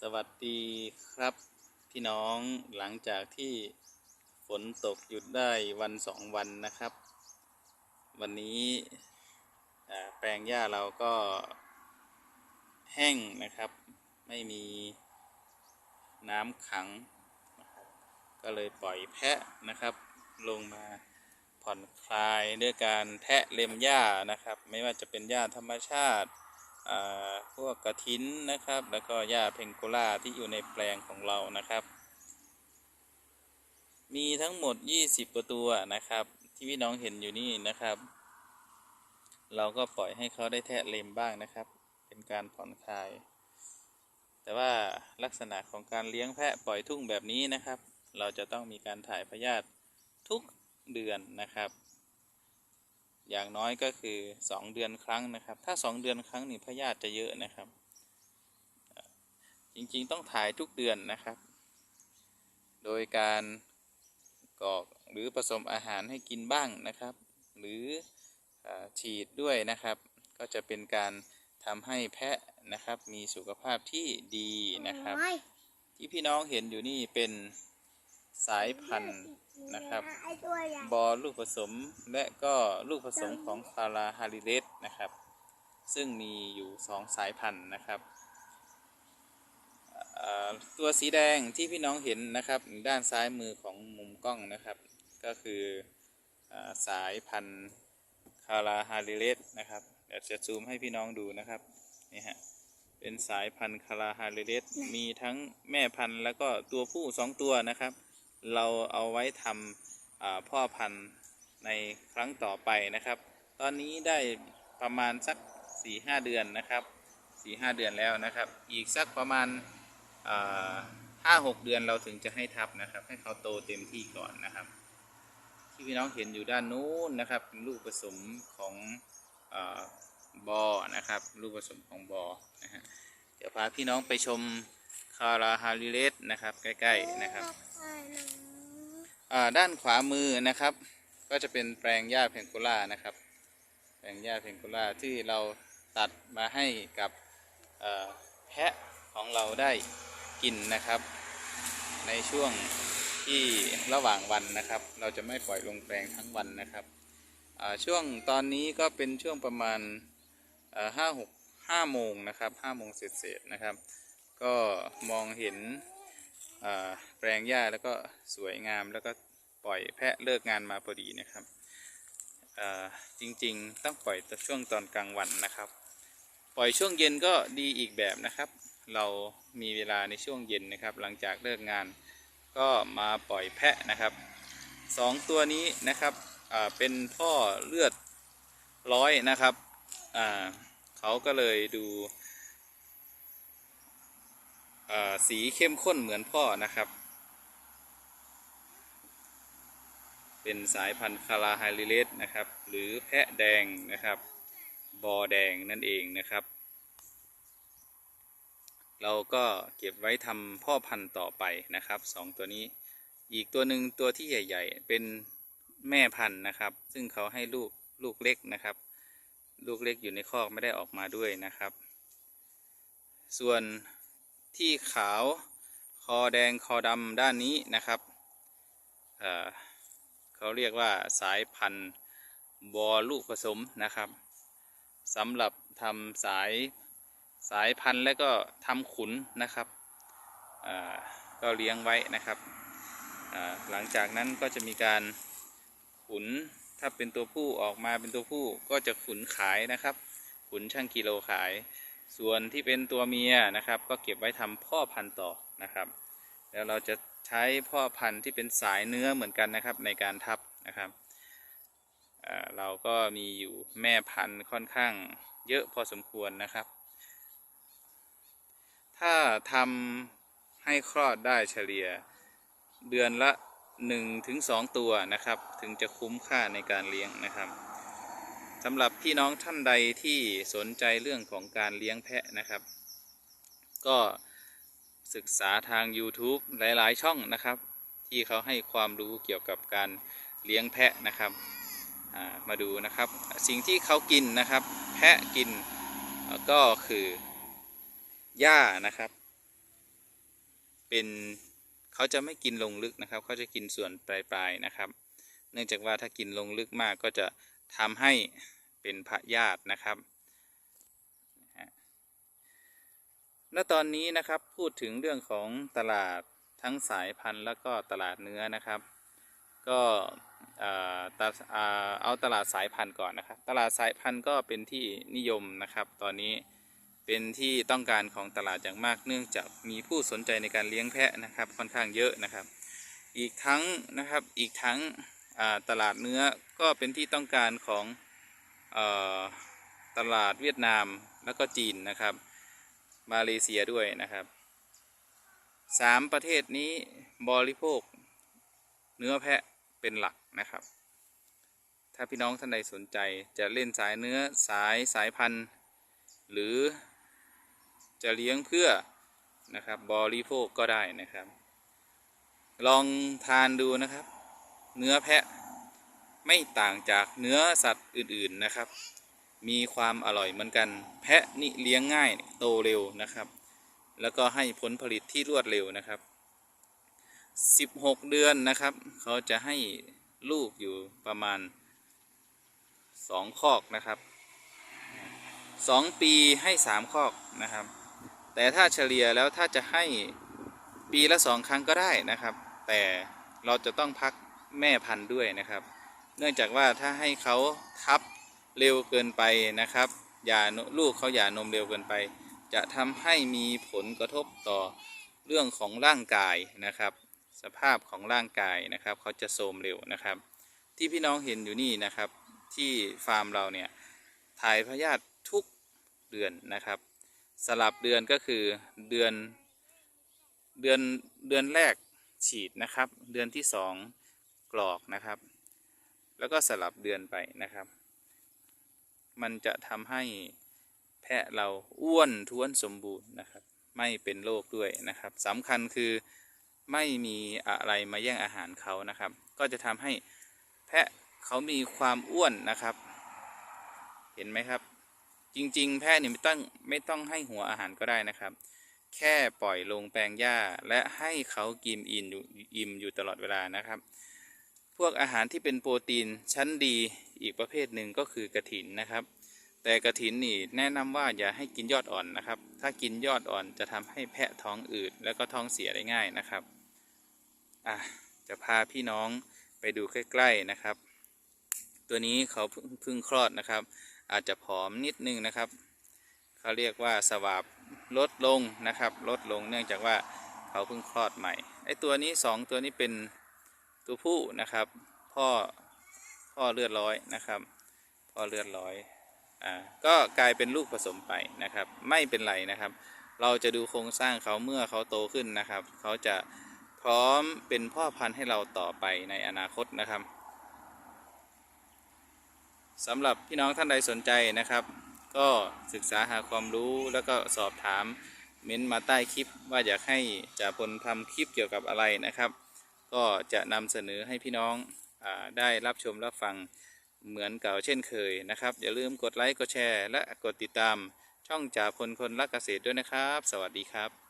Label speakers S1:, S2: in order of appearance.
S1: สวัสดีครับพี่น้องหลังจากที่ฝนตกหยุดได้วันสองวันนะครับ วันนี้แปลงหญ้าเราก็แห้งนะครับ ไม่มีน้ำขัง ก็เลยปล่อยแพะนะครับ ลงมาผ่อนคลายด้วยการแทะเล็มหญ้านะครับ ไม่ว่าจะเป็นหญ้าธรรมชาติ พวกกระถินนะครับ แล้วก็หญ้าเพงโกล่าที่อยู่ในแปลงของเรานะครับ มีทั้งหมด 20กว่าตัวนะครับ ที่พี่น้องเห็นอยู่นี่นะครับ เราก็ปล่อยให้เขาได้แทะเลมบ้างนะครับ เป็นการผ่อนคลาย แต่ว่าลักษณะของการเลี้ยงแพะปล่อยทุ่งแบบนี้นะครับ เราจะต้องมีการถ่ายพยาธิทุกเดือนนะครับ อย่างน้อยก็คือ 2 เดือนครั้งนะครับ ถ้า 2 เดือนครั้งนี่พยาธิจะเยอะนะครับเอ่อจริงๆต้องถ่ายทุกเดือนนะครับ โดยการกรอกหรือผสมอาหารให้กินบ้างนะครับ หรือเออฉีดด้วยนะครับ ก็จะเป็นการทำให้แพะนะครับ มีสุขภาพที่ดีนะครับ ที่พี่น้องเห็นอยู่นี่เป็นสายพันธุ์ นะครับ
S2: ไอ้ตัวใหญ่
S1: บอลูกผสมและก็ลูกผสมของคาราฮาริเลสนะครับ ซึ่งมีอยู่สองสายพันธุ์นะครับเอ่อตัวสีแดงที่พี่น้องเห็นนะครับ ด้านซ้ายมือของมุมกล้องนะครับ ก็คือเออสายพันธุ์คาราฮาริเลสนะครับเดี๋ยวจะซูมให้พี่น้องดูนะครับนี่ฮะเป็นสายพันธุ์คาราฮาริเลสมีทั้งแม่พันธุ์แล้วก็ตัวผู้สองตัวนะครับ เราเอาไว้ทำพ่อพันธุ์ในครั้งต่อไปนะครับ ตอนนี้ได้ประมาณสัก4ีหเดือนนะครับ4ีหเดือนแล้วนะครับ อีกสักประมาณห้าหกเดือนเราถึงจะให้ทับนะครับ ให้เขาโตเต็มที่ก่อนนะครับ ที่พี่น้องเห็นอยู่ด้านนู้นนะครับเป็นลูกผสมของอบอนะครับ ลูกผสมของบอนะฮะเดี๋ยวพาพี่น้องไปชมคาราฮาริเลสนะครับ ใกล้ ๆ นะครับ ด้านขวามือนะครับ ก็จะเป็นแปลงหญ้าเพงโกล่านะครับ แปลงหญ้าเพงโกล่าที่เราตัดมาให้กับแพะของเราได้กินนะครับ ในช่วงที่ระหว่างวันนะครับ เราจะไม่ปล่อยลงแปลงทั้งวันนะครับช่วงตอนนี้ก็เป็นช่วงประมาณห้าหกห้าโมงนะครับห้าโมงเศษๆนะครับ ก็มองเห็น แปลงหญ้าแล้วก็สวยงามแล้วก็ปล่อยแพะเลิกงานมาพอดีนะครับจริงๆ ต้องปล่อยช่วงตอนกลางวันนะครับ ปล่อยช่วงเย็นก็ดีอีกแบบนะครับ เรามีเวลาในช่วงเย็นนะครับ หลังจากเลิกงานก็มาปล่อยแพะนะครับสองตัวนี้นะครับเป็นพ่อเลือดร้อยนะครับเขาก็เลยดู สีเข้มข้นเหมือนพ่อนะครับ เป็นสายพันธุ์คาราไฮริเลสนะครับ หรือแพะแดงนะครับ บอแดงนั่นเองนะครับ เราก็เก็บไว้ทำพ่อพันธุ์ต่อไปนะครับสองตัวนี้ อีกตัวหนึ่งตัวที่ใหญ่ ๆ เป็นแม่พันธุ์นะครับ ซึ่งเขาให้ลูกลูกเล็กนะครับ ลูกเล็กอยู่ในคอกไม่ได้ออกมาด้วยนะครับ ส่วน ที่ขาว คอแดงคอดำด้านนี้นะครับเเขาเรียกว่าสายพันธุ์บอลูกผสมนะครับสำหรับทำสายสายพันธุ์และก็ทำขุนนะครับก็เลี้ยงไว้นะครับ หลังจากนั้นก็จะมีการขุนถ้าเป็นตัวผู้ออกมาเป็นตัวผู้ก็จะขุนขายนะครับ ขุนช่างกิโลขาย ส่วนที่เป็นตัวเมียนะครับ ก็เก็บไว้ทำพ่อพันธุ์ต่อนะครับ แล้วเราจะใช้พ่อพันธุ์ที่เป็นสายเนื้อเหมือนกันนะครับในการทับนะครับเเราก็มีอยู่แม่พันธุ์ค่อนข้างเยอะพอสมควรนะครับ ถ้าทำให้คลอดได้เฉลี่ยเดือนละ1ถึง2ตัวนะครับ ถึงจะคุ้มค่าในการเลี้ยงนะครับ สำหรับพี่น้องท่านใดที่สนใจเรื่องของการเลี้ยงแพะนะครับ ก็ศึกษาทาง YouTube หลาย ๆ ช่องนะครับ ที่เขาให้ความรู้เกี่ยวกับการเลี้ยงแพะนะครับามาดูนะครับ สิ่งที่เขากินนะครับ แพะกินก็คือหญ้านะครับ เป็นเขาจะไม่กินลงลึกนะครับ เขาจะกินส่วนปลายๆนะครับ เนื่องจากว่าถ้ากินลงลึกมากก็จะทำให้ เป็นพระยาธินะครับณตอนนี้นะครับพูดถึงเรื่องของตลาดทั้งสายพันธุ์แล้วก็ตลาดเนื้อนะครับ ก็เอาตลาดสายพันธุ์ก่อนนะครับ ตลาดสายพันธุ์ก็เป็นที่นิยมนะครับ ตอนนี้เป็นที่ต้องการของตลาดอย่างมากเนื่องจากมีผู้สนใจในการเลี้ยงแพะนะครับ ค่อนข้างเยอะนะครับ อีกทั้งนะครับอีกทั้งตลาดเนื้อก็เป็นที่ต้องการของ ตลาดเวียดนามแล้วก็จีนนะครับ มาเลเซียด้วยนะครับสามประเทศนี้บริโภคเนื้อแพะเป็นหลักนะครับ ถ้าพี่น้องท่านใดสนใจจะเล่นสายเนื้อสายสายพันธุ์ หรือจะเลี้ยงเพื่อนะครับบริโภคก็ได้นะครับ ลองทานดูนะครับ เนื้อแพะ ไม่ต่างจากเนื้อสัตว์อื่นๆนะครับ มีความอร่อยเหมือนกัน แพะนี่เลี้ยงง่ายโตเร็วนะครับ แล้วก็ให้ผลผลิตที่รวดเร็วนะครับ 16 เดือนนะครับ เขาจะให้ลูกอยู่ประมาณ 2 คอกนะครับ 2 ปีให้ 3 คอกนะครับ แต่ถ้าเฉลี่ยแล้วถ้าจะให้ปีละ 2 ครั้งก็ได้นะครับ แต่เราจะต้องพักแม่พันธุ์ด้วยนะครับ เนื่องจากว่าถ้าให้เขาทับเร็วเกินไปนะครับหย่าลูกเขาหย่านมเร็วเกินไป จะทำให้มีผลกระทบต่อเรื่องของร่างกายนะครับ สภาพของร่างกายนะครับเขาจะโทรมเร็วนะครับ ที่พี่น้องเห็นอยู่นี่นะครับ ที่ฟาร์มเราเนี่ยถ่ายพยาธิทุกเดือนนะครับ สลับเดือนก็คือเดือนเดือนเดือนแรกฉีดนะครับ เดือนที่สองกรอกนะครับ แล้วก็สลับเดือนไปนะครับ มันจะทำให้แพะเราอ้วนท้วนสมบูรณ์นะครับ ไม่เป็นโรคด้วยนะครับสำคัญคือไม่มีอะไรมาแย่งอาหารเขานะครับ ก็จะทำให้แพะเขามีความอ้วนนะครับ เห็นไหมครับ จริง ๆ แพะเนี่ยไม่ต้องไม่ต้องให้หัวอาหารก็ได้นะครับ แค่ปล่อยลงแปลงหญ้าและให้เขากินอิ่มอยู่อิ่มอยู่ตลอดเวลานะครับ พวกอาหารที่เป็นโปรตีนชั้นดีอีกประเภทหนึ่งก็คือกระถินนะครับ แต่กระถินนี่แนะนำว่าอย่าให้กินยอดอ่อนนะครับ ถ้ากินยอดอ่อนจะทำให้แพะท้องอืดแล้วก็ท้องเสียได้ง่ายนะครับอะจะพาพี่น้องไปดูใกล้ๆนะครับ ตัวนี้เขาเพิ่งคลอดนะครับ อาจจะผอมนิดนึงนะครับเขาเรียกว่าสวาบลดลงนะครับ ลดลงเนื่องจากว่าเขาเพิ่งคลอดใหม่ไอตัวนี้สองตัวนี้เป็น ตัวผู้นะครับ พ่อพ่อเลือดร้อยนะครับ พ่อเลือดร้อยอ่าก็กลายเป็นลูกผสมไปนะครับ ไม่เป็นไรนะครับ เราจะดูโครงสร้างเขาเมื่อเขาโตขึ้นนะครับ เขาจะพร้อมเป็นพ่อพันธุ์ให้เราต่อไปในอนาคตนะครับสำหรับพี่น้องท่านใดสนใจนะครับ ก็ศึกษาหาความรู้แล้วก็สอบถามเม้นต์มาใต้คลิปว่าอยากให้จ่าพลทำคลิปเกี่ยวกับอะไรนะครับ ก็จะนำเสนอให้พี่น้องอได้รับชมรับฟังเหมือนเก่าเช่นเคยนะครับ อย่าลืมกดไลค์กดแชร์ และกดติดตามช่องจ่าพลคนรักเกษตรด้วยนะครับ สวัสดีครับ